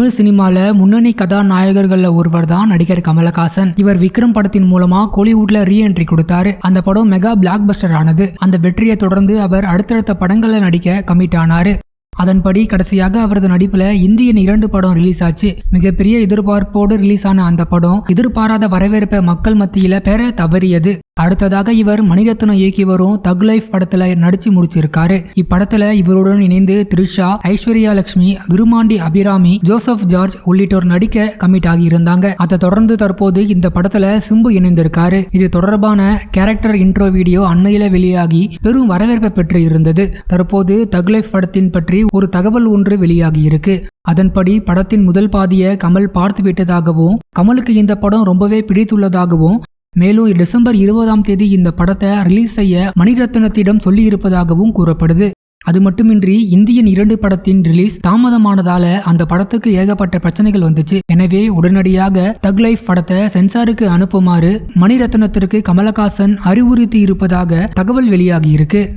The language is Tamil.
தமிழ் சினிமால முன்னணி கதாநாயகர்களில் ஒருவர் தான் நடிகர் கமலஹாசன். இவர் விக்ரம் படத்தின் மூலமா கோலிவுட்ல ரீஎன்ட்ரி கொடுத்தாரு. அந்த படம் மெகா பிளாக் பஸ்டர் ஆனது. அந்த வெற்றியை தொடர்ந்து அவர் அடுத்தடுத்த படங்கள்ல நடிக்க கமிட் ஆனாரு. அதன்படி கடைசியாக அவரது நடிப்புல இந்தியன் இரண்டு படம் ரிலீஸ் ஆச்சு. மிகப்பெரிய எதிர்பார்ப்போடு ரிலீஸ் ஆன அந்த படம் எதிர்பாராத வரவேற்பை மக்கள் மத்தியில பெற தவறியது. அடுத்ததாக இவர் மணிரத்னம் இயக்கி வரும் தக் லைஃப் படத்துல நடிச்சு முடிச்சிருக்காரு. இப்படத்துல இவருடன் இணைந்து த்ரிஷா ஐஸ்வர்யா லட்சுமி விருமாண்டி அபிராமி ஜோசப் ஜார்ஜ் உள்ளிட்டோர் நடிக்க கமிட் ஆகி இருந்தாங்க அதை தொடர்ந்து தற்போது இந்த படத்துல சிம்பு இணைந்திருக்காரு. இது தொடர்பான கேரக்டர் இன்ட்ரோ வீடியோ அண்மையில வெளியாகி பெரும் வரவேற்பை பெற்று இருந்தது தற்போது தக் லைஃப் படத்தின் பற்றி ஒரு தகவல் ஒன்று வெளியாகி இருக்கு அதன்படி படத்தின் முதல் பாதியை கமல் பார்த்து விட்டதாகவும் கமலுக்கு இந்த படம் ரொம்பவே பிடித்துள்ளதாகவும் மேலும் டிசம்பர் இருபதாம் தேதி இந்த படத்தை ரிலீஸ் செய்ய மணிரத்னத்திடம் சொல்லியிருப்பதாகவும் கூறப்படுது. அது மட்டுமின்றி இந்தியன் இரண்டு படத்தின் ரிலீஸ் தாமதமானதால அந்த படத்துக்கு ஏகப்பட்ட பிரச்சனைகள் வந்துச்சு. எனவே உடனடியாக தக் லைஃப் படத்தை சென்சாருக்கு அனுப்புமாறு மணிரத்னத்திற்கு கமலஹாசன் அறிவுறுத்தி இருப்பதாக தகவல் வெளியாகி இருக்கு